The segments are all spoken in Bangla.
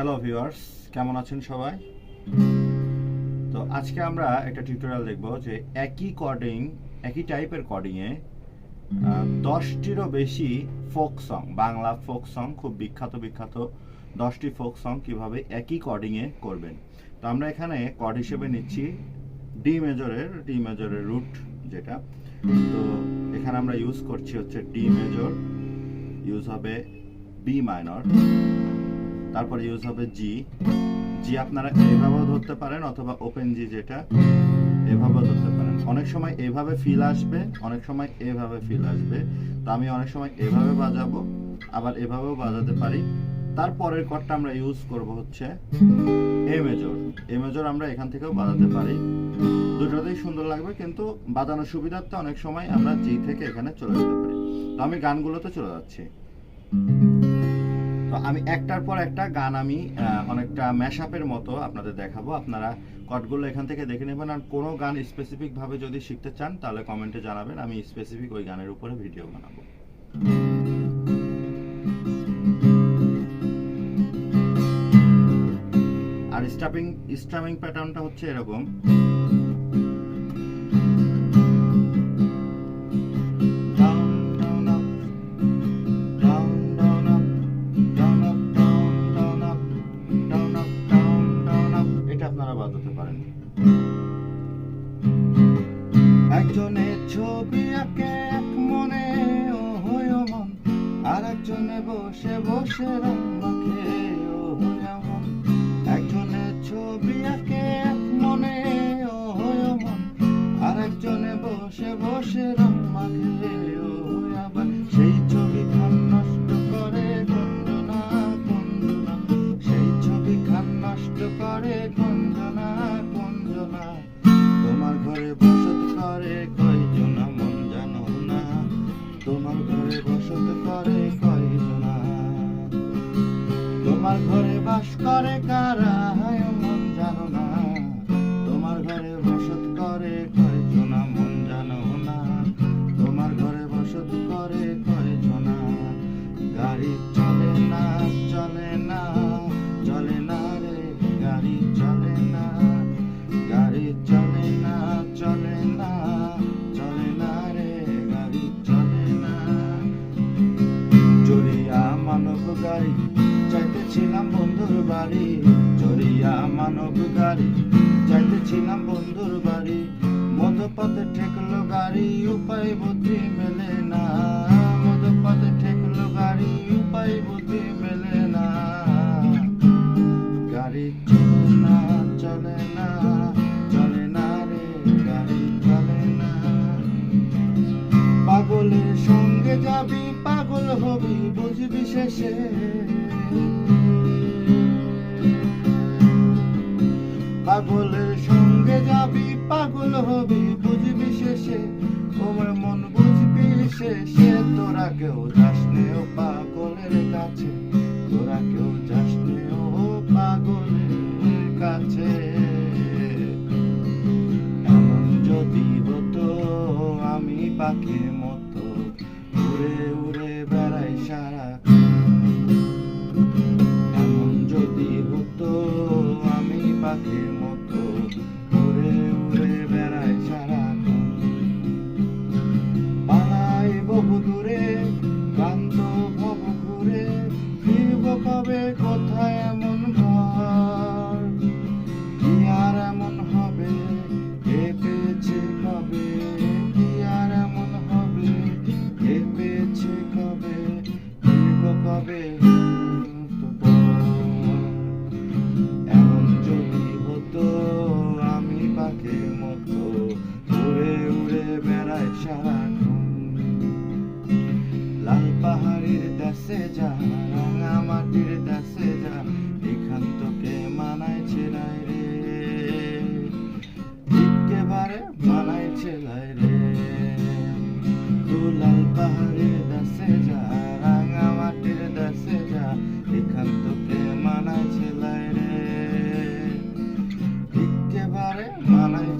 হ্যালো ভিউয়ার্স কেমন আছেন সবাই? তো আজকে আমরা একটা টিউটোরিয়াল দেখব যে একই কর্ডিং একই টাইপের কর্ডিংয়ে দশটিরও বেশি folk song Bangla folk song খুব বিখ্যাত বিখ্যাত দশটি ফোক সং কীভাবে একই কর্ডিংয়ে করবেন। তো আমরা এখানে কর্ড হিসেবে নিচ্ছি ডি মেজরের ডি মেজরের রুট যেটা। তো এখানে আমরা ইউজ করছি হচ্ছে ডি মেজর ইউজ হবে বি মাইনর তারপরে ইউজ হবে জি জি আপনারা এইভাবেও ধরতে পারেন অথবা ওপেন জি যেটা, এভাবেও ধরতে পারেন। অনেক সময় এভাবে ফিল আসবে, অনেক সময় এভাবে ফিল আসবে। তো আমি অনেক সময় এভাবে বাজাবো, আবার এভাবেও বাজাতে পারি। তারপরের কর্ডটা আমরা ইউজ করব হচ্ছে এ মেজর এ মেজর আমরা এখান থেকেও বাজাতে পারি। দুটোতেই সুন্দর লাগবে, কিন্তু বাজানোর সুবিধার্থে অনেক সময় আমরা জি থেকে এখানে চলে যেতে পারি। তো আমি গানগুলোতে চলে যাচ্ছি। তো আমি একটার পর একটা গান আমি অনেকটা ম্যাশআপের মতো আপনাদের দেখাবো। আপনারা কটগুলো এখান থেকে দেখে নেবেন। আর কোনো গান স্পেসিফিক ভাবে যদি শিখতে চান তাহলে কমেন্টে জানাবেন। আমি স্পেসিফিক ওই গানের উপরে ভিডিও বানাবো। আর স্টাপিং স্ট্রামিং প্যাটার্নটা হচ্ছে এরকম। বসে বসে রং ছবি আঁকে এক মনে ও হয় মন আর একজনে বসে বসে রং সেই ছবি খান নষ্ট করে তোমার ঘরে বসত করে কয়জনা, মন জানো না। তোমার ঘরে বসত করে ঘরে বাস করে কারা? বাড়ি, জড়িয়া মানব গাড়ি। চাইতেছিলাম বন্ধুর বাড়ি মধ্যপথে ঠেকলো গাড়ি উপায় বুদ্ধি মেলে না। মধ্যপথে ঠেকলো গাড়ি উপায় বুদ্ধি মেলে না। গাড়ি চলে না চলে না চলে না রে, গাড়ি চলে না। পাগলের সঙ্গে যাবি, পাগল হবি, বুঝবি শেষে। পাগলের সঙ্গে যাবি, পাগল হবি, বুঝবি শেষে। তোমার মন বুঝবি শেষে, তোরা কেউ যাস নে ও পাগলের কাছে। তোরা কেউ যাস নে ও পাগলের কাছে। এমন যদি হতো, আমি পাখির মতো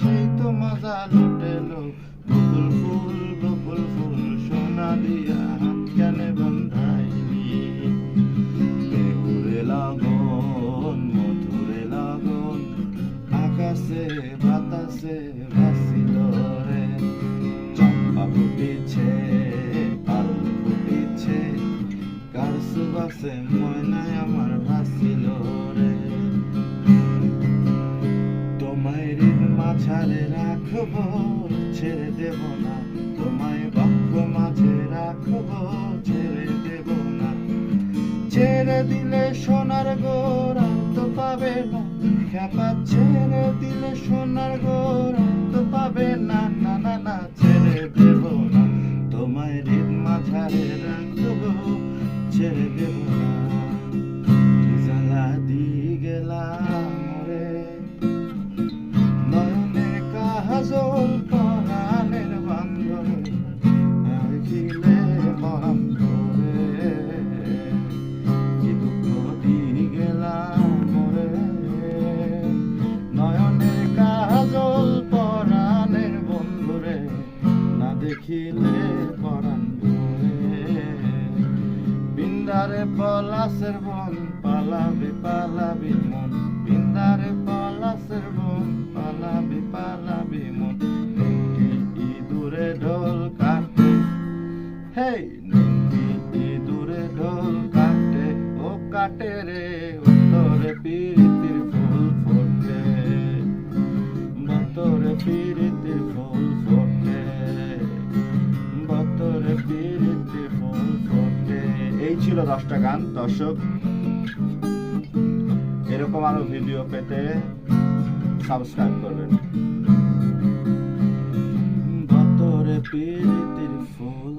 সেই তো মজা বকুল ফুল বকুল ফুল সোনা দিয়া হাত কেনে বন্ধাই বেহুরে লাগন, মধুরে লাগন, আকাশে, বাতাসে ভাসি রে চম্পা ফুটিছে পাল ফুটিছে, কার সুবাসে ময়নায় মাঝারে রাখব, ছেড়ে দেব না। তোমায় বক্ষ মাঝে রাখব, ছেড়ে দেব না। ছেড়ে দিলে সোনার গোড়া তো পাবে না। খেপা ছেড়ে দিলে সোনার গোড়া তো পাবে না। না না না, ছেড়ে দেব না। তোমায় ঋণ মাঝারে রাখব। পালাবি পালাবি মন, বিন্দারে পলাশের বন পালাবি পালাবি মন। নিমকি ইঁদুরে ঢোল কাটে, হেই নিমকি ইঁদুরে ঢোল কাটে, ও কাটে রে উত্তরে পিরিতির ফুল ফোটে। বতরে পিরিতির ফুল ফোটে, বতরে পিরিতি ফুল ফোটে। এই ছিল দশটা গান, দর্শক। এরকম আরও ভিডিও পেতে সাবস্ক্রাইব করবেন। বতরে পিরিতির ফুল।